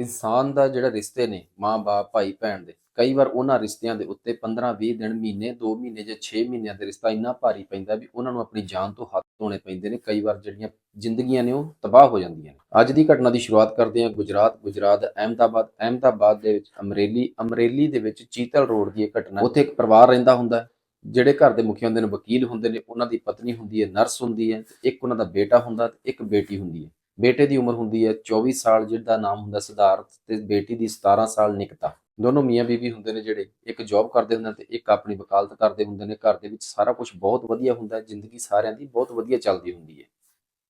ਇਨਸਾਨ ਦਾ ਜਿਹੜਾ ਰਿਸ਼ਤੇ ਨੇ ਮਾਂ-ਬਾਪ ਭਾਈ, ਭੈਣ ਦੇ, ਕਈ ਵਾਰ ਉਹਨਾਂ ਰਿਸ਼ਤਿਆਂ ਦੇ ਉੱਤੇ 15 20 ਦਿਨ, ਮਹੀਨੇ 2 ਮਹੀਨੇ ਜਾਂ 6 ਮਹੀਨਿਆਂ ਦੇ ਰਿਸ਼ਤਾ ਇੰਨਾ ਭਾਰੀ ਪੈਂਦਾ ਵੀ ਉਹਨਾਂ ਨੂੰ ਆਪਣੀ ਜਾਨ ਤੋਂ ਹੱਥ ਧੋਣੇ ਪੈਂਦੇ ਨੇ, ਕਈ ਵਾਰ ਜਿਹੜੀਆਂ ਜ਼ਿੰਦਗੀਆਂ ਨੇ ਉਹ ਤਬਾਹ ਹੋ ਜਾਂਦੀਆਂ ਨੇ। ਅੱਜ ਦੀ ਘਟਨਾ ਦੀ ਸ਼ੁਰੂਆਤ ਕਰਦੇ ਹਾਂ ਗੁਜਰਾਤ ਗੁਜਰਾਤ, ਅਹਿਮਦਾਬਾਦ ਅਹਿਮਦਾਬਾਦ ਦੇ ਵਿੱਚ, ਅਮਰੇਲੀ ਅਮਰੇਲੀ ਦੇ ਵਿੱਚ ਚੀਤਲ ਰੋਡ ਦੀ ਇਹ ਘਟਨਾ, ਉੱਥੇ ਇੱਕ ਪਰਿਵਾਰ ਰਹਿੰਦਾ ਹੁੰਦਾ ਜਿਹੜੇ ਘਰ ਦੇ ਮੁਖੀ ਹੁੰਦੇ ਨੇ, ਵਕੀਲ ਹੁੰਦੇ ਨੇ, ਉਹਨਾਂ ਦੀ ਪਤਨੀ ਹੁੰਦੀ ਹੈ, ਨਰਸ ਹੁੰਦੀ ਹੈ, ਇੱਕ ਉਹਨਾਂ ਦਾ ਬੇਟਾ ਹੁੰਦਾ ਤੇ ਇੱਕ ਬੇਟੀ ਹੁੰਦੀ ਹੈ। ਬੇਟੇ ਦੀ ਉਮਰ ਹੁੰਦੀ ਹੈ 24 ਸਾਲ, ਜਿਹਦਾ ਨਾਮ ਹੁੰਦਾ ਸਿਧਾਰਥ ਤੇ ਬੇਟੀ ਦੀ 17 ਸਾਲ ਨਿਕਤਾ। ਦੋਨੋਂ ਮੀਆਂ ਬੀਵੀ ਹੁੰਦੇ ਨੇ ਜਿਹੜੇ ਇੱਕ ਜੌਬ ਕਰਦੇ ਹੁੰਦੇ ਨੇ ਤੇ ਇੱਕ ਆਪਣੀ ਵਕਾਲਤ ਕਰਦੇ ਹੁੰਦੇ ਨੇ। ਘਰ ਦੇ ਵਿੱਚ ਸਾਰਾ ਕੁਝ ਬਹੁਤ ਵਧੀਆ ਹੁੰਦਾ ਹੈ, ਜ਼ਿੰਦਗੀ ਸਾਰਿਆਂ ਦੀ ਬਹੁਤ ਵਧੀਆ ਚੱਲਦੀ ਹੁੰਦੀ ਹੈ।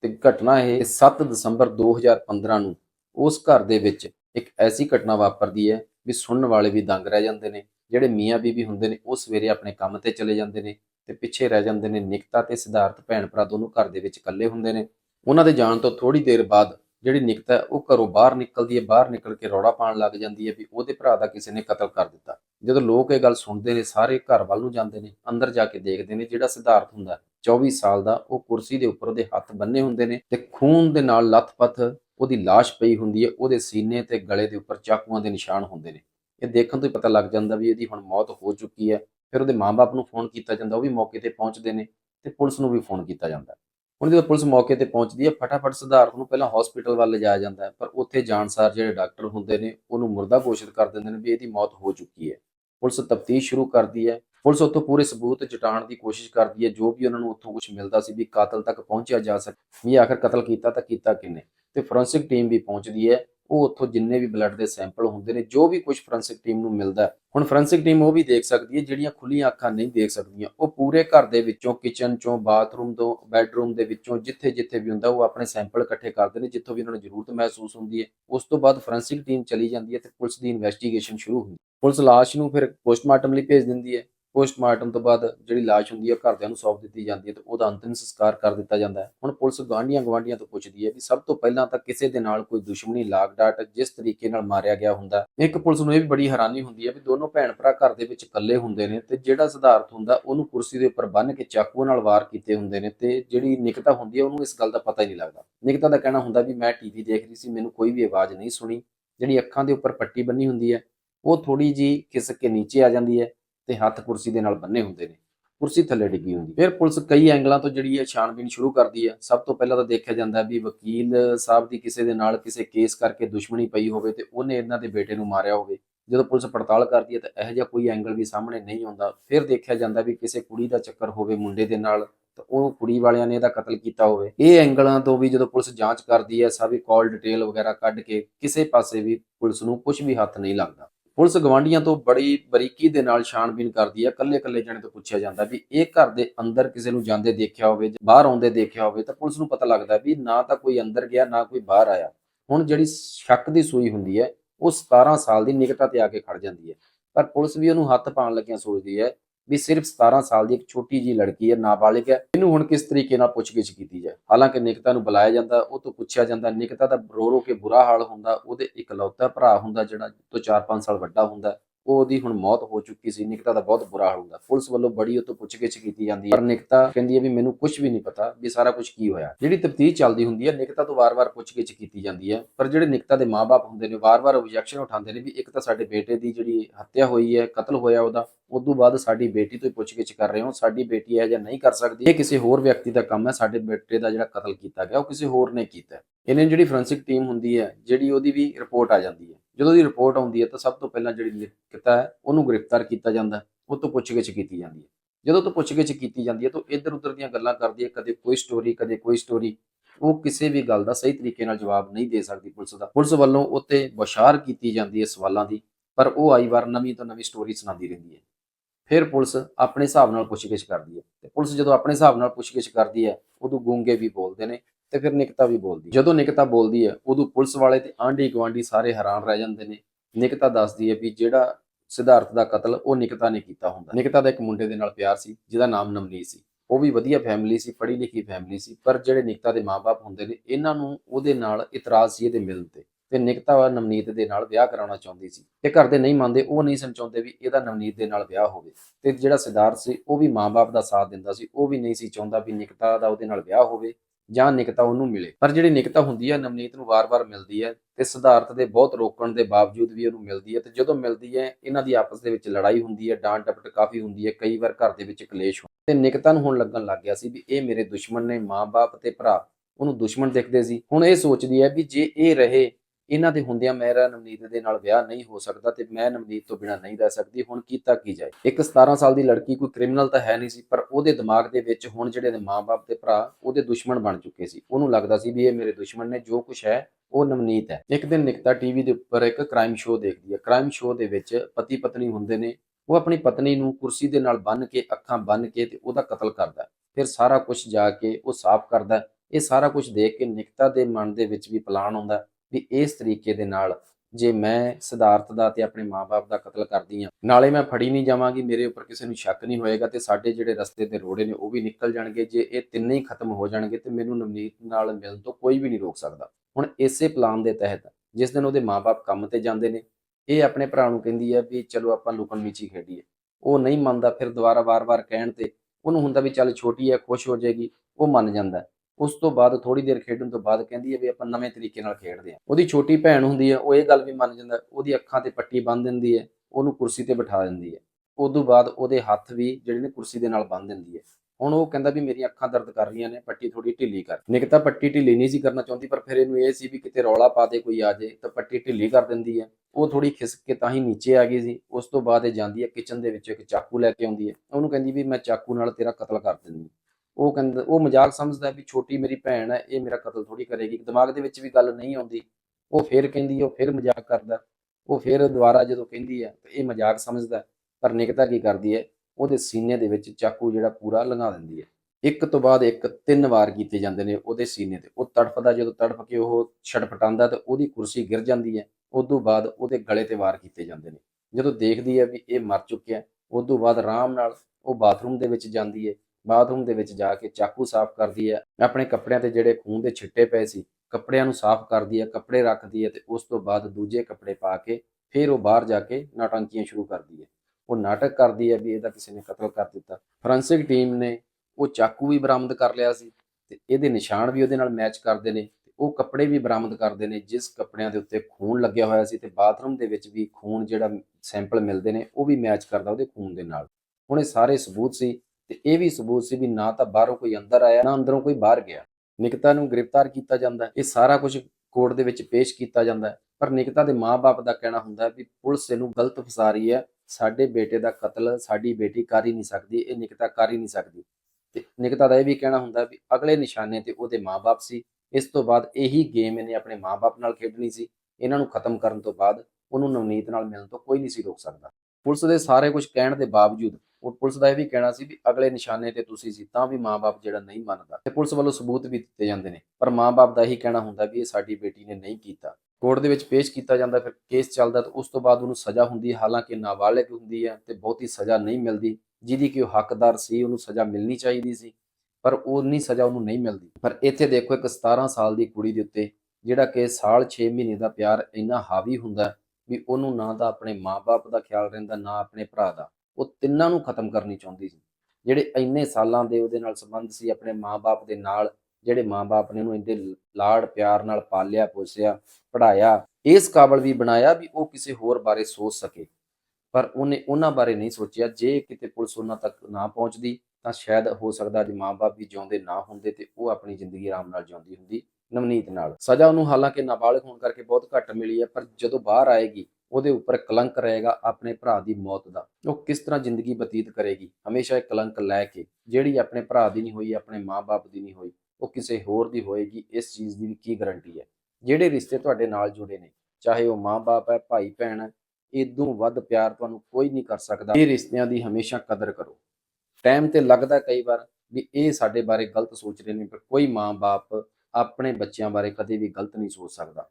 ਤੇ ਘਟਨਾ ਇਹ 7 ਦਸੰਬਰ 2015 ਨੂੰ ਉਸ ਘਰ ਦੇ ਵਿੱਚ ਇੱਕ ਐਸੀ ਘਟਨਾ ਵਾਪਰਦੀ ਹੈ ਵੀ ਸੁਣਨ ਵਾਲੇ ਵੀ ਦੰਗ ਰਹਿ ਜਾਂਦੇ ਨੇ। ਜਿਹੜੇ ਮੀਆਂ ਬੀਬੀ ਹੁੰਦੇ ਨੇ ਉਹ ਸਵੇਰੇ ਆਪਣੇ ਕੰਮ ਤੇ ਚਲੇ ਜਾਂਦੇ ਨੇ ਤੇ ਪਿੱਛੇ ਰਹਿ ਜਾਂਦੇ ਨੇ। ਨਿਕਤਾ ਤੇ ਸਿਧਾਰਥ ਭੈਣ ਭਰਾ ਦੋਨੋਂ ਘਰ ਦੇ ਵਿੱਚ ਇਕੱਲੇ ਹੁੰਦੇ ਨੇ। ਉਹਨਾਂ ਦੇ ਜਾਣ ਤੋਂ ਥੋੜੀ ਦੇਰ ਬਾਅਦ ਜਿਹੜੀ ਨਿਕਤਾ ਹੈ, ਉਹ ਘਰੋਂ ਬਾਹਰ ਨਿਕਲਦੀ ਹੈ ਬਾਹਰ ਨਿਕਲ ਕੇ ਰੌਲਾ ਪਾਉਣ ਲੱਗ ਜਾਂਦੀ ਹੈ ਵੀ ਉਹਦੇ ਭਰਾ ਦਾ ਕਿਸੇ ਨੇ ਕਤਲ ਕਰ ਦਿੱਤਾ। ਜਦੋਂ ਲੋਕ ਇਹ ਗੱਲ ਸੁਣਦੇ ਨੇ ਸਾਰੇ ਘਰ ਵੱਲ ਨੂੰ ਜਾਂਦੇ ਨੇ ਅੰਦਰ ਜਾ ਕੇ ਦੇਖਦੇ ਨੇ ਜਿਹੜਾ ਸਿਧਾਰਥ ਹੁੰਦਾ 24 ਸਾਲ ਦਾ ਉਹ ਕੁਰਸੀ ਦੇ ਉੱਪਰ ਉਹਦੇ ਹੱਥ ਬੰਨੇ ਹੁੰਦੇ ਨੇ ਤੇ ਖੂਨ ਦੇ ਨਾਲ ਲੱਥਪੱਥ ਉਹਦੀ ਲਾਸ਼ ਪਈ ਹੁੰਦੀ ਹੈ ਉਹਦੇ ਸੀਨੇ ਤੇ ਗਲੇ ਦੇ ਉੱਪਰ ਚਾਕੂਆਂ ਦੇ ਨਿਸ਼ਾਨ ਹੁੰਦੇ ਨੇ। ਇਹ ਦੇਖਣ ਤੋਂ ਹੀ ਪਤਾ ਲੱਗ ਜਾਂਦਾ ਵੀ ਇਹਦੀ ਹੁਣ ਮੌਤ ਹੋ ਚੁੱਕੀ ਹੈ ਫਿਰ ਉਹਦੇ ਮਾਪੇ ਨੂੰ ਫੋਨ ਕੀਤਾ ਜਾਂਦਾ ਉਹ ਵੀ ਮੌਕੇ ਤੇ ਪਹੁੰਚਦੇ ਨੇ ਤੇ ਪੁਲਿਸ ਨੂੰ ਵੀ ਫੋਨ ਕੀਤਾ ਜਾਂਦਾ। ਹੁਣ ਜਦੋਂ ਪੁਲਿਸ ਮੌਕੇ ਤੇ ਪਹੁੰਚਦੀ ਹੈ, ਫਟਾਫਟ ਸਿਧਾਰਥ ਨੂੰ ਪਹਿਲਾਂ ਹਸਪੀਟਲ ਵੱਲ ਲਿਜਾਇਆ ਜਾਂਦਾ ਹੈ, ਪਰ ਉੱਥੇ ਜਾਣਸਾਰ ਜਿਹੜੇ ਡਾਕਟਰ ਹੁੰਦੇ ਨੇ, ਉਹਨੂੰ ਮੁਰਦਾ ਘੋਸ਼ਿਤ ਕਰ ਦਿੰਦੇ ਨੇ ਵੀ ਇਹਦੀ ਮੌਤ ਹੋ ਚੁੱਕੀ ਹੈ। ਪੁਲਿਸ ਤਫਤੀਸ਼ ਸ਼ੁਰੂ ਕਰਦੀ ਹੈ। ਪੁਲਿਸ ਉੱਥੋਂ ਪੂਰੇ ਸਬੂਤ ਜੁਟਾਉਣ ਦੀ ਕੋਸ਼ਿਸ਼ ਕਰਦੀ ਹੈ, ਜੋ ਵੀ ਉਹਨਾਂ ਨੂੰ ਉੱਥੋਂ ਕੁਝ ਮਿਲਦਾ ਸੀ ਵੀ ਕਾਤਲ ਤੱਕ ਪਹੁੰਚਿਆ ਜਾ ਸਕੇ। ਵੀ ਆਖਰ ਕਤਲ ਕੀਤਾ ਤਾਂ ਕੀਤਾ ਕਿਨੇ ਤੇ ਫੋਰੈਂਸਿਕ ਟੀਮ ਵੀ ਪਹੁੰਚਦੀ ਹੈ। ਉਹ ਉੱਥੋਂ ਜਿੰਨੇ ਵੀ ਬਲੱਡ ਦੇ ਸੈਂਪਲ ਹੁੰਦੇ ਨੇ, ਜੋ ਵੀ ਕੁਝ ਫੋਰੈਂਸਿਕ ਟੀਮ ਨੂੰ ਮਿਲਦਾ ਹੁਣ ਫੋਰੈਂਸਿਕ ਟੀਮ ਉਹ ਵੀ ਦੇਖ ਸਕਦੀ ਹੈ, ਜਿਹੜੀਆਂ ਖੁੱਲੀਆਂ ਅੱਖਾਂ ਨਹੀਂ ਦੇਖ ਸਕਦੀਆਂ। ਉਹ ਪੂਰੇ ਘਰ ਦੇ ਵਿੱਚੋਂ ਕਿਚਨ ਚੋਂ ਬਾਥਰੂਮ ਤੋਂ ਬੈੱਡਰੂਮ ਦੇ ਵਿੱਚੋਂ, ਜਿੱਥੇ ਜਿੱਥੇ ਵੀ ਹੁੰਦਾ, ਉਹ ਆਪਣੇ ਸੈਂਪਲ ਇਕੱਠੇ ਕਰਦੇ ਨੇ, ਜਿੱਥੋਂ ਵੀ ਉਹਨਾਂ ਨੂੰ ਜ਼ਰੂਰਤ ਮਹਿਸੂਸ ਹੁੰਦੀ ਹੈ। ਉਸ ਤੋਂ ਬਾਅਦ ਫੋਰੈਂਸਿਕ ਟੀਮ ਚਲੀ ਜਾਂਦੀ ਹੈ ਤੇ ਪੁਲਿਸ ਦੀ ਇਨਵੈਸਟੀਗੇਸ਼ਨ ਸ਼ੁਰੂ ਹੁੰਦੀ ਪੁਲਿਸ ਲਾਸ਼ ਨੂੰ ਫਿਰ ਪੋਸਟਮਾਰਟਮ ਲਈ ਭੇਜ ਦਿੰਦੀ ਹੈ। ਪੋਸਟਮਾਰਟਮ ਤੋਂ ਬਾਅਦ ਜਿਹੜੀ ਲਾਸ਼ ਹੁੰਦੀ ਹੈ ਘਰਦਿਆਂ ਨੂੰ ਸੌਂਪ ਦਿੱਤੀ ਜਾਂਦੀ ਹੈ ਤੇ ਉਹਦਾ ਅੰਤਿਮ ਸੰਸਕਾਰ ਕਰ ਦਿੱਤਾ ਜਾਂਦਾ ਹੈ। ਹੁਣ ਪੁਲਿਸ ਗਵਾਂਢੀਆਂ ਗਵਾਂਢੀਆਂ ਤੋਂ ਪੁੱਛਦੀ ਹੈ ਵੀ ਸਭ ਤੋਂ ਪਹਿਲਾਂ ਤਾਂ ਕਿਸੇ ਦੇ ਨਾਲ ਕੋਈ ਦੁਸ਼ਮਣੀ ਲਾਗ ਡਾਟ ਜਿਸ ਤਰੀਕੇ ਨਾਲ ਮਾਰਿਆ ਗਿਆ ਹੁੰਦਾ ਇੱਕ ਪੁਲਿਸ ਨੂੰ ਇਹ ਵੀ ਬੜੀ ਹੈਰਾਨੀ ਹੁੰਦੀ ਹੈ ਵੀ ਦੋਨੋਂ ਭੈਣ ਭਰਾ ਘਰ ਦੇ ਵਿੱਚ ਇਕੱਲੇ ਹੁੰਦੇ ਨੇ ਤੇ ਜਿਹੜਾ ਸਿਧਾਰਥ ਹੁੰਦਾ ਉਹਨੂੰ ਕੁਰਸੀ ਦੇ ਉੱਪਰ ਬੰਨ੍ਹ ਕੇ ਚਾਕੂ ਨਾਲ ਵਾਰ ਕੀਤੇ ਹੁੰਦੇ ਨੇ ਤੇ ਜਿਹੜੀ ਨਿਕਤਾ ਹੁੰਦੀ ਹੈ ਉਹਨੂੰ ਇਸ ਗੱਲ ਦਾ ਪਤਾ ਹੀ ਨਹੀਂ ਲੱਗਦਾ। ਨਿਕਿਤਾ ਦਾ ਕਹਿਣਾ ਹੁੰਦਾ ਵੀ ਮੈਂ ਟੀਵੀ ਦੇਖ ਰਹੀ ਸੀ, ਮੈਨੂੰ ਕੋਈ ਵੀ ਆਵਾਜ਼ ਨਹੀਂ ਸੁਣੀ। ਜਿਹੜੀ ਅੱਖਾਂ ਦੇ ਉੱਪਰ ਪੱਟੀ ਬੰਨੀ ਹੁੰਦੀ ਹੈ, ਉਹ ਥੋੜੀ ਜੀ ਖਿਸਕ ਕੇ ਨੀਚੇ ਆ ਜਾਂਦੀ ਹੈ। ਤੇ ਹੱਥ ਕੁਰਸੀ ਦੇ ਨਾਲ ਬੰਨੇ ਹੁੰਦੇ ਨੇ। ਕੁਰਸੀ ਥੱਲੇ ਡਿੱਗੀ ਹੁੰਦੀ। ਫਿਰ ਪੁਲਿਸ ਕਈ ਐਂਗਲਾਂ ਤੋਂ ਜਿਹੜੀ ਹੈ ਛਾਣਬੀਨ ਸ਼ੁਰੂ ਕਰਦੀ ਹੈ। ਸਭ ਤੋਂ ਪਹਿਲਾਂ ਤਾਂ ਦੇਖਿਆ ਜਾਂਦਾ ਵੀ ਵਕੀਲ ਸਾਹਿਬ ਦੀ ਕਿਸੇ ਦੇ ਨਾਲ ਕਿਸੇ ਕੇਸ ਕਰਕੇ ਦੁਸ਼ਮਣੀ ਪਈ ਹੋਵੇ ਤੇ ਉਹਨੇ ਇਹਨਾਂ ਦੇ ਬੇਟੇ ਨੂੰ ਮਾਰਿਆ ਹੋਵੇ। ਜਦੋਂ ਪੁਲਿਸ ਪੜਤਾਲ ਕਰਦੀ ਹੈ ਤਾਂ ਇਹੋ ਜਿਹਾ ਕੋਈ ਐਂਗਲ ਵੀ ਸਾਹਮਣੇ ਨਹੀਂ ਆਉਂਦਾ। ਫਿਰ ਦੇਖਿਆ ਜਾਂਦਾ ਵੀ ਕਿਸੇ ਕੁੜੀ ਦਾ ਚੱਕਰ ਹੋਵੇ ਮੁੰਡੇ ਦੇ ਨਾਲ, ਤਾਂ ਉਹ ਕੁੜੀ ਵਾਲਿਆਂ ਨੇ ਇਹਦਾ ਕਤਲ ਕੀਤਾ ਹੋਵੇ। ਇਹ ਐਂਗਲਾਂ ਤੋਂ ਵੀ ਜਦੋਂ ਪੁਲਿਸ ਜਾਂਚ ਕਰਦੀ ਹੈ, ਸਾਰੀ ਕਾਲ ਡਿਟੇਲ ਵਗੈਰਾ ਕੱਢ ਕੇ ਕਿਸੇ ਪਾਸੇ ਵੀ ਪੁਲਿਸ ਨੂੰ ਕੁਝ ਵੀ ਹੱਥ ਨਹੀਂ ਲੱਗਦਾ। ਪੁਲਿਸ ਗਵਾਂਢੀਆਂ ਤੋਂ ਬੜੀ ਬਰੀਕੀ ਦੇ ਨਾਲ ਛਾਣਬੀਨ ਕਰਦੀ ਹੈ। ਕੱਲੇ-ਕੱਲੇ ਜਣੇ ਤੋਂ ਪੁੱਛਿਆ ਜਾਂਦਾ ਵੀ ਇਹ ਘਰ ਦੇ ਅੰਦਰ ਕਿਸੇ ਨੂੰ ਜਾਂਦੇ ਦੇਖਿਆ ਹੋਵੇ ਜਾਂ ਬਾਹਰ ਆਉਂਦੇ ਦੇਖਿਆ ਹੋਵੇ ਤਾਂ ਪੁਲਿਸ ਨੂੰ ਪਤਾ ਲੱਗਦਾ ਵੀ ਨਾ ਤਾਂ ਕੋਈ ਅੰਦਰ ਗਿਆ, ਨਾ ਕੋਈ ਬਾਹਰ ਆਇਆ। ਹੁਣ ਜਿਹੜੀ ਸ਼ੱਕ ਦੀ ਸੂਈ ਹੁੰਦੀ ਹੈ, ਉਹ 17 ਸਾਲ ਦੀ ਨਿਕਟਾ ਤੇ ਆ ਕੇ ਖੜ ਜਾਂਦੀ ਹੈ। ਪਰ ਪੁਲਿਸ ਵੀ ਉਹਨੂੰ ਹੱਥ ਪਾਉਣ ਲੱਗਿਆਂ ਸੋਚਦੀ ਹੈ ਵੀ ਸਿਰਫ 17 ਸਾਲ ਦੀ ਇੱਕ ਛੋਟੀ ਜੀ ਲੜਕੀ ਹੈ, ਨਾਬਾਲਿਗ ਹੈ। ਇਹਨੂੰ ਹੁਣ ਕਿਸ ਤਰੀਕੇ ਨਾਲ ਪੁੱਛਗਿੱਛ ਕੀਤੀ ਜਾਏ? ਹਾਲਾਂਕਿ ਨਿਕਤਾ ਨੂੰ ਬੁਲਾਇਆ ਜਾਂਦਾ, ਉਹ ਤੋਂ ਪੁੱਛਿਆ ਜਾਂਦਾ, ਨਿਕਤਾ ਦਾ ਰੋ ਰੋ ਕੇ ਬੁਰਾ ਹਾਲ ਹੁੰਦਾ, ਉਹਦੇ ਇਕਲੌਤਾ ਭਰਾ ਹੁੰਦਾ ਜਿਹੜਾ ਤੋਂ 4-5 ਸਾਲ ਵੱਡਾ ਹੁੰਦਾ। ਉਹਦੀ ਹੁਣ ਮੌਤ ਹੋ ਚੁੱਕੀ ਸੀ, ਨਿਕਤਾ ਦਾ ਬਹੁਤ ਬੁਰਾ ਹਾਲ ਹੁੰਦਾ। ਪੁਲਿਸ ਵੱਲੋਂ ਬੜੀ ਉਹ ਤੋਂ ਪੁੱਛਗਿੱਛ ਕੀਤੀ ਜਾਂਦੀ ਹੈ। ਪਰ ਨਿਕਤਾ ਕਹਿੰਦੀ ਹੈ ਵੀ ਮੈਨੂੰ ਕੁਝ ਵੀ ਨਹੀਂ ਪਤਾ ਵੀ ਸਾਰਾ ਕੁਝ ਕੀ ਹੋਇਆ। ਜਿਹੜੀ ਤਫਤੀਸ਼ ਚੱਲਦੀ ਹੁੰਦੀ ਹੈ, ਨਿਕਤਾ ਤੋਂ ਵਾਰ-ਵਾਰ ਪੁੱਛਗਿੱਛ ਕੀਤੀ ਜਾਂਦੀ ਹੈ। ਪਰ ਜਿਹੜੇ ਨਿਕਤਾ ਦੇ ਮਾਪੇ ਹੁੰਦੇ ਨੇ, ਵਾਰ-ਵਾਰ ਓਬਜੈਕਸ਼ਨ ਉਠਾਉਂਦੇ ਨੇ ਵੀ ਇੱਕ ਤਾਂ ਸਾਡੇ ਬੇਟੇ ਦੀ ਜਿਹੜੀ ਹੱਤਿਆ ਹੋਈ ਹੈ, ਕਤਲ ਹੋਇਆ ਉਹਦਾ ਉਸ ਤੋਂ ਬਾਅਦ ਸਾਡੀ ਬੇਟੀ ਤੋਂ ਹੀ ਪੁੱਛਗਿੱਛ ਕਰ ਰਹੇ ਹੋ। ਸਾਡੀ ਬੇਟੀ ਇਹ ਜਾਂ ਨਹੀਂ ਕਰ ਸਕਦੀ। ਇਹ ਕਿਸੇ ਹੋਰ ਵਿਅਕਤੀ ਦਾ ਕੰਮ ਹੈ, ਸਾਡੇ ਬੇਟੇ ਦਾ ਜਿਹੜਾ ਕਤਲ ਕੀਤਾ ਗਿਆ, ਉਹ ਕਿਸੇ ਹੋਰ ਨੇ ਕੀਤਾ ਹੈ। ਇਹਨੇ ਜਿਹੜੀ ਫੋਰੈਂਸਿਕ ਟੀਮ ਹੁੰਦੀ ਹੈ, ਜਿਹੜੀ ਉਹਦੀ ਵੀ ਰਿਪੋਰਟ ਆ ਜਾਂਦੀ ਹੈ। ਜਦੋਂ ਦੀ ਰਿਪੋਰਟ ਆਉਂਦੀ ਹੈ ਤਾਂ ਸਭ ਤੋਂ ਪਹਿਲਾਂ ਜਿਹੜੀ ਲਿਖਤਾ ਹੈ, ਉਹਨੂੰ ਗ੍ਰਿਫਤਾਰ ਕੀਤਾ ਜਾਂਦਾ ਉਹ ਤੋਂ ਪੁੱਛਗਿੱਛ ਕੀਤੀ ਜਾਂਦੀ ਹੈ। ਜਦੋਂ ਤੋਂ ਪੁੱਛਗਿੱਛ ਕੀਤੀ ਜਾਂਦੀ ਹੈ ਤਾਂ ਇੱਧਰ ਉੱਧਰ ਦੀਆਂ ਗੱਲਾਂ ਕਰਦੀ ਹੈ, ਕਦੇ ਕੋਈ ਸਟੋਰੀ ਕਦੇ ਕੋਈ ਸਟੋਰੀ ਉਹ ਕਿਸੇ ਵੀ ਗੱਲ ਦਾ ਸਹੀ ਤਰੀਕੇ ਨਾਲ ਜਵਾਬ ਨਹੀਂ ਦੇ ਸਕਦੀ ਪੁਲਿਸ ਦਾ। ਪੁਲਿਸ ਵੱਲੋਂ ਉੱਤੇ ਬਸ਼ਾਰ ਕੀਤੀ ਜਾਂਦੀ ਹੈ ਸਵਾਲਾਂ ਦੀ, ਪਰ ਉਹ ਆਈ ਵਾਰ ਨਵੀਂ ਤੋਂ ਨਵੀਂ ਸਟੋਰੀ ਸੁਣਾਉਂਦੀ ਰਹਿੰਦੀ ਹੈ। ਫਿਰ ਪੁਲਿਸ ਆਪਣੇ ਹਿਸਾਬ ਨਾਲ ਪੁੱਛਗਿੱਛ ਕਰਦੀ ਹੈ ਤੇ ਪੁਲਿਸ ਜਦੋਂ ਆਪਣੇ ਹਿਸਾਬ ਨਾਲ ਪੁੱਛਗਿੱਛ ਕਰਦੀ ਹੈ, ਉਦੋਂ ਗੂੰਗੇ ਵੀ ਬੋਲਦੇ ਨੇ। ਤੇ ਫਿਰ ਨਿਕਤਾ ਵੀ ਬੋਲਦੀ ਜਦੋਂ ਨਿਕਤਾ ਬੋਲਦੀ ਹੈ, ਉਦੋਂ ਪੁਲਿਸ ਵਾਲੇ ਤੇ ਆਂਢੀ ਗੁਆਂਢੀ ਸਾਰੇ ਹੈਰਾਨ ਰਹਿ ਜਾਂਦੇ ਨੇ। ਨਿਕਤਾ ਦੱਸਦੀ ਹੈ ਵੀ ਜਿਹੜਾ ਸਿਧਾਰਥ ਦਾ ਕਤਲ, ਉਹ ਨਿਕਤਾ ਨੇ ਕੀਤਾ ਹੁੰਦਾ। ਨਿਕਤਾ ਦਾ ਇੱਕ ਮੁੰਡੇ ਦੇ ਨਾਲ ਪਿਆਰ ਸੀ, ਜਿਹਦਾ ਨਾਮ ਨਵਨੀਤ ਸੀ। ਉਹ ਵੀ ਵਧੀਆ ਫੈਮਿਲੀ ਸੀ ਪੜ੍ਹੀ ਲਿਖੀ ਫੈਮਿਲੀ ਸੀ, ਪਰ ਜਿਹੜੇ ਨਿਕਤਾ ਦੇ ਮਾਪੇ ਹੁੰਦੇ ਨੇ, ਇਹਨਾਂ ਨੂੰ ਉਹਦੇ ਨਾਲ ਇਤਰਾਜ਼ ਸੀ ਇਹਦੇ ਮਿਲਣ ਤੇ। ਤੇ ਨਿਕਤਾ ਨਵਨੀਤ ਦੇ ਨਾਲ ਵਿਆਹ ਕਰਾਉਣਾ ਚਾਹੁੰਦੀ ਸੀ। ਤੇ ਘਰ ਦੇ ਨਹੀਂ ਮੰਨਦੇ, ਉਹ ਨਹੀਂ ਸਨ ਚਾਹੁੰਦੇ ਵੀ ਇਹਦਾ ਨਵਨੀਤ ਦੇ ਨਾਲ ਵਿਆਹ ਹੋਵੇ। ਤੇ ਜਿਹੜਾ ਸਿਧਾਰਥ ਸੀ, ਉਹ ਵੀ ਮਾਂ-ਬਾਪ ਦਾ ਸਾਥ ਦਿੰਦਾ ਸੀ। ਉਹ ਵੀ ਨਹੀਂ ਸੀ ਚਾਹੁੰਦਾ ਵੀ ਨਿਕਤਾ ਦਾ ਉਹਦੇ ਨਾਲ ਵਿਆਹ ਹੋਵੇ। ਜਾਂ ਨਿਕਤਾ ਉਹਨੂੰ ਮਿਲੇ। ਪਰ ਜਿਹੜੀ ਨਿਕਤਾ ਹੁੰਦੀ ਹੈ ਨਵਨੀਤ ਨੂੰ ਵਾਰ-ਵਾਰ ਮਿਲਦੀ ਹੈ ਤੇ ਸਿਧਾਰਥ ਦੇ ਬਹੁਤ ਰੋਕਣ ਦੇ ਬਾਵਜੂਦ ਵੀ ਉਹਨੂੰ ਮਿਲਦੀ ਹੈ ਤੇ ਜਦੋਂ ਮਿਲਦੀ ਹੈ ਇਹਨਾਂ ਦੀ ਆਪਸ ਦੇ ਵਿੱਚ ਲੜਾਈ ਹੁੰਦੀ ਹੈ ਡਾਂਟ ਡਪਟ ਕਾਫੀ ਹੁੰਦੀ ਹੈ ਕਈ ਵਾਰ ਘਰ ਦੇ ਵਿੱਚ ਕਲੇਸ਼ ਹੁੰਦਾ ਤੇ ਨਿਕਤਾ ਨੂੰ ਹੁਣ ਲੱਗਣ ਲੱਗ ਗਿਆ ਸੀ ਵੀ ਇਹ ਮੇਰੇ ਦੁਸ਼ਮਣ ਨੇ ਮਾਂ-ਬਾਪ ਤੇ ਭਰਾ। ਉਹਨੂੰ ਦੁਸ਼ਮਣ ਦਿਖਦੇ ਸੀ। ਹੁਣ ਇਹ ਸੋਚਦੀ ਹੈ ਵੀ ਜੇ ਇਹ ਰਹੇ ਇਹਨਾਂ ਦੇ ਹੁੰਦਿਆਂ ਮੇਰਾ ਨਵਨੀਤ ਦੇ ਨਾਲ ਵਿਆਹ ਨਹੀਂ ਹੋ ਸਕਦਾ ਤੇ ਮੈਂ ਨਵਨੀਤ ਤੋਂ ਬਿਨਾ ਨਹੀਂ ਰਹਿ ਸਕਦੀ, ਹੁਣ ਕੀਤਾ ਕੀ ਜਾਏ? ਇੱਕ 17 ਸਾਲ ਦੀ ਲੜਕੀ ਕੋਈ ਕ੍ਰਿਮੀਨਲ ਤਾਂ ਹੈ ਨਹੀਂ ਸੀ, ਪਰ ਉਹਦੇ ਦਿਮਾਗ ਦੇ ਵਿੱਚ ਹੁਣ ਜਿਹੜੇ ਨੇ ਮਾਪੇ ਤੇ ਭਰਾ, ਉਹਦੇ ਦੁਸ਼ਮਣ ਬਣ ਚੁੱਕੇ ਸੀ। ਉਹਨੂੰ ਲੱਗਦਾ ਸੀ ਵੀ ਇਹ ਮੇਰੇ ਦੁਸ਼ਮਣ ਨੇ, ਜੋ ਕੁਝ ਹੈ, ਉਹ ਨਵਨੀਤ ਹੈ। ਇੱਕ ਦਿਨ ਨਿਕਤਾ ਟੀਵੀ ਦੇ ਉੱਪਰ ਇੱਕ ਕ੍ਰਾਈਮ ਸ਼ੋਅ ਦੇਖਦੀ ਹੈ। ਕ੍ਰਾਈਮ ਸ਼ੋਅ ਦੇ ਵਿੱਚ ਪਤੀ ਪਤਨੀ ਹੁੰਦੇ ਨੇ, ਉਹ ਆਪਣੀ ਪਤਨੀ ਨੂੰ ਕੁਰਸੀ ਦੇ ਨਾਲ ਬੰਨ੍ਹ ਕੇ, ਅੱਖਾਂ ਬੰਨ੍ਹ ਕੇ ਤੇ ਉਹਦਾ ਕਤਲ ਕਰਦਾ ਫਿਰ ਸਾਰਾ ਕੁਝ ਜਾ ਕੇ ਉਹ ਸਾਫ਼ ਕਰਦਾ ਇਹ ਸਾਰਾ ਕੁਝ ਦੇਖ ਕੇ ਨਿਕਤਾ ਦੇ ਮਨ ਦੇ ਵਿੱਚ ਵੀ ਪਲਾਨ ਆਉਂਦਾ ਵੀ ਇਸ ਤਰੀਕੇ ਦੇ ਨਾਲ ਜੇ ਮੈਂ ਸਿਧਾਰਥ ਦਾ ਤੇ ਆਪਣੇ ਮਾਪੇ ਦਾ ਕਤਲ ਕਰਦੀ ਹਾਂ, ਨਾਲੇ ਮੈਂ ਫੜੀ ਨਹੀਂ ਜਾਵਾਂਗੀ, ਮੇਰੇ ਉੱਪਰ ਕਿਸੇ ਨੂੰ ਸ਼ੱਕ ਨਹੀਂ ਹੋਏਗਾ ਤੇ ਸਾਡੇ ਜਿਹੜੇ ਰਸਤੇ ਦੇ ਰੋੜੇ ਨੇ ਉਹ ਵੀ ਨਿਕਲ ਜਾਣਗੇ, ਜੇ ਇਹ ਤਿੰਨੇ ਹੀ ਖਤਮ ਹੋ ਜਾਣਗੇ ਤੇ ਮੈਨੂੰ ਨਵਨੀਤ ਨਾਲ ਮਿਲਣ ਤੋਂ ਕੋਈ ਵੀ ਨਹੀਂ ਰੋਕ ਸਕਦਾ। ਹੁਣ ਇਸੇ ਪਲਾਨ ਦੇ ਤਹਿਤ ਜਿਸ ਦਿਨ ਉਹਦੇ ਮਾਪੇ ਕੰਮ ਤੇ ਜਾਂਦੇ ਨੇ, ਇਹ ਆਪਣੇ ਭਰਾ ਨੂੰ ਕਹਿੰਦੀ ਹੈ ਵੀ ਚਲੋ ਆਪਾਂ ਲੁਕਣ ਮਿਚੀ ਖੇਡੀਏ। ਉਹ ਨਹੀਂ ਮੰਨਦਾ, ਫਿਰ ਦੁਬਾਰਾ ਵਾਰ-ਵਾਰ ਕਹਿਣ ਤੇ ਉਹਨੂੰ ਹੁੰਦਾ ਵੀ ਚੱਲ ਛੋਟੀ ਹੈ, ਖੁਸ਼ ਹੋ ਜਾਏਗੀ, ਉਹ ਮੰਨ ਜਾਂਦਾ। ਉਸ ਤੋਂ ਬਾਅਦ ਥੋੜੀ ਦੇਰ ਖੇਡਣ ਤੋਂ ਬਾਅਦ ਕਹਿੰਦੀ ਹੈ ਵੀ ਆਪਾਂ ਨਵੇਂ ਤਰੀਕੇ ਨਾਲ ਖੇਡਦੇ ਹਾਂ। ਉਹਦੀ ਛੋਟੀ ਭੈਣ ਹੁੰਦੀ ਹੈ, ਉਹ ਇਹ ਗੱਲ ਵੀ ਮੰਨ ਜਾਂਦਾ, ਉਹਦੀ ਅੱਖਾਂ ਤੇ ਪੱਟੀ ਬੰਨ੍ਹ ਦਿੰਦੀ ਹੈ, ਉਹਨੂੰ ਕੁਰਸੀ ਤੇ ਬਿਠਾ ਦਿੰਦੀ ਹੈ। ਉਸ ਤੋਂ ਬਾਅਦ ਉਹਦੇ ਹੱਥ ਵੀ ਜਿਹੜੇ ਨੇ ਕੁਰਸੀ ਦੇ ਨਾਲ ਬੰਨ੍ਹ ਦਿੰਦੀ ਹੈ। ਹੁਣ ਉਹ ਕਹਿੰਦਾ ਵੀ ਮੇਰੀਆਂ ਅੱਖਾਂ ਦਰਦ ਕਰ ਰਹੀਆਂ ਨੇ, ਪੱਟੀ ਥੋੜੀ ਢਿੱਲੀ ਕਰ। ਨਿਕਤਾ ਪੱਟੀ ਢਿੱਲੀ ਨਹੀਂ ਸੀ ਕਰਨਾ ਚਾਹੁੰਦੀ, ਪਰ ਫਿਰ ਇਹਨੂੰ ਇਹ ਸੀ ਵੀ ਕਿਤੇ ਰੌਲਾ ਪਾ ਦੇ, ਕੋਈ ਆ ਜਾਏ ਤਾਂ ਪੱਟੀ ਢਿੱਲੀ ਕਰ ਦਿੰਦੀ ਹੈ। ਉਹ ਥੋੜੀ ਖਿਸਕ ਕੇ ਤਾਂ ਹੀ ਨੀਚੇ ਆ ਗਈ ਸੀ। ਉਸ ਤੋਂ ਬਾਅਦ ਇਹ ਜਾਂਦੀ ਹੈ ਕਿਚਨ ਦੇ ਵਿੱਚ ਇੱਕ ਚਾਕੂ ਲੈ ਕੇ ਆਉਂਦੀ ਹੈ। ਉਹਨੂੰ ਕਹਿੰਦੀ ਵੀ ਮੈਂ ਚਾਕੂ ਨਾਲ ਤੇਰਾ ਕਤਲ ਕਰ ਦਿੰਦੀ ਉਹ ਕਹਿੰਦਾ, ਉਹ ਮਜ਼ਾਕ ਸਮਝਦਾ ਵੀ ਛੋਟੀ ਮੇਰੀ ਭੈਣ ਹੈ, ਇਹ ਮੇਰਾ ਕਤਲ ਥੋੜੀ ਕਰੇਗੀ। ਦਿਮਾਗ ਦੇ ਵਿੱਚ ਵੀ ਗੱਲ ਨਹੀਂ ਆਉਂਦੀ। ਉਹ ਫਿਰ ਕਹਿੰਦੀ ਉਹ ਫਿਰ ਮਜ਼ਾਕ ਕਰਦਾ। ਉਹ ਫਿਰ ਦੁਬਾਰਾ ਜਦੋਂ ਕਹਿੰਦੀ ਹੈ ਤੇ ਇਹ ਮਜ਼ਾਕ ਸਮਝਦਾ, ਪਰ ਨਿਕਤਾ ਕੀ ਕਰਦੀ ਹੈ? ਉਹਦੇ ਸੀਨੇ ਦੇ ਵਿੱਚ ਚਾਕੂ ਜਿਹੜਾ ਪੂਰਾ ਲੰਘਾ ਦਿੰਦੀ ਹੈ। ਇੱਕ ਤੋਂ ਬਾਅਦ ਇੱਕ ਤਿੰਨ ਵਾਰ ਕੀਤੇ ਜਾਂਦੇ ਨੇ ਉਹਦੇ ਸੀਨੇ ਤੇ। ਉਹ ਤੜਫਦਾ, ਜਦੋਂ ਤੜਫ ਕੇ ਉਹ ਛਟਪਟਾਉਂਦਾ ਤੇ ਉਹਦੀ ਕੁਰਸੀ ਗਿਰ ਜਾਂਦੀ ਹੈ। ਉਸ ਤੋਂ ਬਾਅਦ ਉਹਦੇ ਗਲੇ ਤੇ ਵਾਰ ਕੀਤੇ ਜਾਂਦੇ ਨੇ। ਜਦੋਂ ਦੇਖਦੀ ਹੈ ਵੀ ਇਹ ਮਰ ਚੁੱਕਿਆ, ਉਸ ਤੋਂ ਬਾਅਦ ਆਰਾਮ ਨਾਲ ਉਹ ਬਾਥਰੂਮ ਦੇ ਵਿੱਚ ਜਾਂਦੀ ਹੈ। ਬਾਥਰੂਮ ਦੇ ਵਿੱਚ ਜਾ ਕੇ ਚਾਕੂ ਸਾਫ਼ ਕਰਦੀ ਹੈ, ਆਪਣੇ ਕੱਪੜਿਆਂ ਤੇ ਜਿਹੜੇ ਖੂਨ ਦੇ ਛਿੱਟੇ ਪਏ ਸੀ, ਕੱਪੜਿਆਂ ਨੂੰ ਸਾਫ਼ ਕਰਦੀ ਹੈ, ਕੱਪੜੇ ਰੱਖਦੀ ਹੈ ਤੇ ਉਸ ਤੋਂ ਬਾਅਦ ਦੂਜੇ ਕੱਪੜੇ ਪਾ ਕੇ ਫਿਰ ਉਹ ਬਾਹਰ ਜਾ ਕੇ ਨਾਟਾਂਕੀਆਂ ਸ਼ੁਰੂ ਕਰਦੀ ਹੈ। ਉਹ ਨਾਟਕ ਕਰਦੀ ਹੈ ਵੀ ਇਹਦਾ ਕਿਸੇ ਨੇ ਕਤਲ ਕਰ ਦਿੱਤਾ। ਫੋਰੈਂਸਿਕ ਟੀਮ ਨੇ ਉਹ ਚਾਕੂ ਵੀ ਬਰਾਮਦ ਕਰ ਲਿਆ ਸੀ ਤੇ ਇਹਦੇ ਨਿਸ਼ਾਨ ਵੀ ਉਹਦੇ ਨਾਲ ਮੈਚ ਕਰਦੇ ਨੇ ਤੇ ਉਹ ਕੱਪੜੇ ਵੀ ਬਰਾਮਦ ਕਰਦੇ ਨੇ ਜਿਸ ਕੱਪੜਿਆਂ ਦੇ ਉੱਤੇ ਖੂਨ ਲੱਗਿਆ ਹੋਇਆ ਸੀ ਤੇ ਬਾਥਰੂਮ ਦੇ ਵਿੱਚ ਵੀ ਖੂਨ ਜਿਹੜਾ ਸੈਂਪਲ ਮਿਲਦੇ ਨੇ ਉਹ ਵੀ ਮੈਚ ਕਰਦਾ ਉਹਦੇ ਖੂਨ ਦੇ ਨਾਲ। ਹੁਣ ਇਹ ਸਾਰੇ ਸਬੂਤ ਸੀ ਤੇ ਇਹ ਵੀ ਸਬੂਤ ਸੀ ਵੀ ਨਾ ਤਾਂ ਬਾਹਰੋਂ ਕੋਈ ਅੰਦਰ ਆਇਆ, ਨਾ ਅੰਦਰੋਂ ਕੋਈ ਬਾਹਰ ਗਿਆ। ਨਿਕਤਾ ਨੂੰ ਗ੍ਰਿਫਤਾਰ ਕੀਤਾ ਜਾਂਦਾ ਇਹ ਸਾਰਾ ਕੁਝ ਕੋਰਟ ਦੇ ਵਿੱਚ ਪੇਸ਼ ਕੀਤਾ ਜਾਂਦਾ ਪਰ ਨਿਕਤਾ ਦੇ ਮਾਪੇ ਦਾ ਕਹਿਣਾ ਹੁੰਦਾ ਵੀ ਪੁਲਿਸ ਇਹਨੂੰ ਗਲਤ ਫਸਾ ਰਹੀ ਹੈ। ਸਾਡੇ ਬੇਟੇ ਦਾ ਕਤਲ ਸਾਡੀ ਬੇਟੀ ਕਰ ਹੀ ਨਹੀਂ ਸਕਦੀ, ਇਹ ਨਿਕਤਾ ਕਰ ਹੀ ਨਹੀਂ ਸਕਦੀ। ਤੇ ਨਿਕਤਾ ਦਾ ਇਹ ਵੀ ਕਹਿਣਾ ਹੁੰਦਾ ਵੀ ਅਗਲੇ ਨਿਸ਼ਾਨੇ ਤੇ ਉਹਦੇ ਮਾਪੇ ਸੀ। ਇਸ ਤੋਂ ਬਾਅਦ ਇਹੀ ਗੇਮ ਇਹਨੇ ਆਪਣੇ ਮਾਪੇ ਨਾਲ ਖੇਡਣੀ ਸੀ। ਇਹਨਾਂ ਨੂੰ ਖਤਮ ਕਰਨ ਤੋਂ ਬਾਅਦ ਉਹਨੂੰ ਨਵਨੀਤ ਨਾਲ ਮਿਲਣ ਤੋਂ ਕੋਈ ਨਹੀਂ ਸੀ ਰੋਕ ਸਕਦਾ। ਪੁਲਿਸ ਦੇ ਸਾਰੇ ਕੁਝ ਕਹਿਣ ਦੇ ਬਾਵਜੂਦ ਉਹ ਪੁਲਿਸ ਦਾ ਇਹ ਵੀ ਕਹਿਣਾ ਸੀ ਵੀ ਅਗਲੇ ਨਿਸ਼ਾਨੇ ਤੇ ਤੁਸੀਂ ਸੀ, ਤਾਂ ਵੀ ਮਾਪੇ ਜਿਹੜਾ ਨਹੀਂ ਮੰਨਦਾ। ਤੇ ਪੁਲਿਸ ਵੱਲੋਂ ਸਬੂਤ ਵੀ ਦਿੱਤੇ ਜਾਂਦੇ ਨੇ, ਪਰ ਮਾਪੇ ਦਾ ਇਹੀ ਕਹਿਣਾ ਹੁੰਦਾ ਵੀ ਇਹ ਸਾਡੀ ਬੇਟੀ ਨੇ ਨਹੀਂ ਕੀਤਾ। ਕੋਰਟ ਦੇ ਵਿੱਚ ਪੇਸ਼ ਕੀਤਾ ਜਾਂਦਾ, ਫਿਰ ਕੇਸ ਚੱਲਦਾ ਤਾਂ ਉਸ ਤੋਂ ਬਾਅਦ ਉਹਨੂੰ ਸਜ਼ਾ ਹੁੰਦੀ ਹੈ, ਹਾਲਾਂਕਿ ਨਾਬਾਲਗ ਹੁੰਦੀ ਹੈ ਤੇ ਬਹੁਤੀ ਸਜ਼ਾ ਨਹੀਂ ਮਿਲਦੀ, ਜਿਹਦੀ ਕਿ ਉਹ ਹੱਕਦਾਰ ਸੀ, ਉਹਨੂੰ ਸਜ਼ਾ ਮਿਲਣੀ ਚਾਹੀਦੀ ਸੀ, ਪਰ ਉਨੀ ਸਜ਼ਾ ਉਹਨੂੰ ਨਹੀਂ ਮਿਲਦੀ। ਪਰ ਇੱਥੇ ਦੇਖੋ, ਇੱਕ 17 ਸਾਲ ਦੀ ਕੁੜੀ ਦੇ ਉੱਤੇ ਜਿਹੜਾ ਕਿ ਸਾਲ 6 ਮਹੀਨੇ ਦਾ ਪਿਆਰ ਇੰਨਾ ਹਾਵੀ ਹੁੰਦਾ ਵੀ ਉਹਨੂੰ ਨਾ ਤਾਂ ਆਪਣੇ ਮਾਪੇ ਦਾ ਖਿਆਲ ਰਹਿੰਦਾ, ਨਾ ਆਪਣੇ ਭਰਾ ਦਾ। ਉਹ ਤਿੰਨਾਂ ਨੂੰ ਖਤਮ ਕਰਨੀ ਚਾਹੁੰਦੀ ਸੀ। ਜਿਹੜੇ ਇੰਨੇ ਸਾਲਾਂ ਦੇ ਉਹਦੇ ਨਾਲ ਸੰਬੰਧ ਸੀ, ਆਪਣੇ ਮਾਪੇ ਦੇ ਨਾਲ, ਜਿਹੜੇ ਮਾਪੇ ਨੇ ਉਹਨੂੰ ਇੰਨੇ ਲਾਡ ਪਿਆਰ ਨਾਲ ਪਾਲਿਆ, ਪੋਸਿਆ ਪੜਾਇਆ ਇਸ ਕਾਬਲ ਵੀ ਬਣਾਇਆ ਵੀ ਉਹ ਕਿਸੇ ਹੋਰ ਬਾਰੇ ਸੋਚ ਸਕੇ। ਪਰ ਉਹਨੇ ਉਹਨਾਂ ਬਾਰੇ ਨਹੀਂ ਸੋਚਿਆ। ਜੇ ਕਿਤੇ ਪੁਲਿਸ ਉਹਨਾਂ ਤੱਕ ਨਾ ਪਹੁੰਚਦੀ, ਤਾਂ ਸ਼ਾਇਦ ਹੋ ਸਕਦਾ ਜੇ ਮਾਪੇ ਵੀ ਜਿਉਂਦੇ ਨਾ ਹੁੰਦੇ ਤੇ ਉਹ ਆਪਣੀ ਜ਼ਿੰਦਗੀ ਆਰਾਮ ਨਾਲ ਜਿਉਂਦੀ ਹੁੰਦੀ ਨਵਨੀਤ ਨਾਲ। ਸਜ਼ਾ ਉਹਨੂੰ ਹਾਲਾਂਕਿ ਨਾਬਾਲਗ ਹੋਣ ਕਰਕੇ ਬਹੁਤ ਘੱਟ ਮਿਲੀ ਹੈ, ਪਰ ਜਦੋਂ ਬਾਹਰ ਆਏਗੀ ਉਹਦੇ ਉੱਪਰ ਕਲੰਕ ਰਹੇਗਾ ਆਪਣੇ ਭਰਾ ਦੀ ਮੌਤ ਦਾ। ਉਹ ਕਿਸ ਤਰ੍ਹਾਂ ਜ਼ਿੰਦਗੀ ਬਤੀਤ ਕਰੇਗੀ? ਹਮੇਸ਼ਾ ਇਹ ਕਲੰਕ ਲੈ ਕੇ, ਜਿਹੜੀ ਆਪਣੇ ਭਰਾ ਦੀ ਨਹੀਂ ਹੋਈ, ਆਪਣੇ ਮਾਪੇ ਦੀ ਨਹੀਂ ਹੋਈ, ਉਹ ਕਿਸੇ ਹੋਰ ਦੀ ਹੋਏਗੀ, ਇਸ ਚੀਜ਼ ਦੀ ਵੀ ਕੀ ਗਾਰੰਟੀ ਹੈ? ਜਿਹੜੇ ਰਿਸ਼ਤੇ ਤੁਹਾਡੇ ਨਾਲ ਜੁੜੇ ਨੇ, ਚਾਹੇ ਉਹ ਮਾਪੇ ਹੈ ਭਾਈ ਭੈਣ ਹੈ ਇਦੋਂ ਵੱਧ ਪਿਆਰ ਤੁਹਾਨੂੰ ਕੋਈ ਨਹੀਂ ਕਰ ਸਕਦਾ। ਇਹ ਰਿਸ਼ਤਿਆਂ ਦੀ ਹਮੇਸ਼ਾ ਕਦਰ ਕਰੋ। ਟਾਈਮ ਤੇ ਲੱਗਦਾ ਕਈ ਵਾਰ ਵੀ ਇਹ ਸਾਡੇ ਬਾਰੇ ਗਲਤ ਸੋਚ ਰਹੇ ਨੇ, ਪਰ ਕੋਈ ਮਾਂ-ਬਾਪ ਆਪਣੇ ਬੱਚਿਆਂ ਬਾਰੇ ਕਦੇ ਵੀ ਗਲਤ ਨਹੀਂ ਸੋਚ ਸਕਦਾ।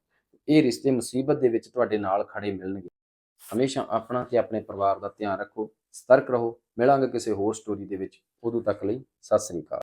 ਇਹ ਰਿਸ਼ਤੇ ਮੁਸੀਬਤ ਦੇ ਵਿੱਚ ਤੁਹਾਡੇ ਨਾਲ ਖੜੇ ਮਿਲਣਗੇ। ਹਮੇਸ਼ਾ ਆਪਣਾ ਤੇ ਆਪਣੇ ਪਰਿਵਾਰ ਦਾ ਧਿਆਨ ਰੱਖੋ, ਸਤਰਕ ਰਹੋ, ਮਿਲਾਂਗੇ ਕਿਸੇ ਹੋਰ ਸਟੋਰੀ ਦੇ ਵਿੱਚ। ਉਦੋਂ ਤੱਕ ਲਈ ਸਤਿ ਸ੍ਰੀ ਅਕਾਲ।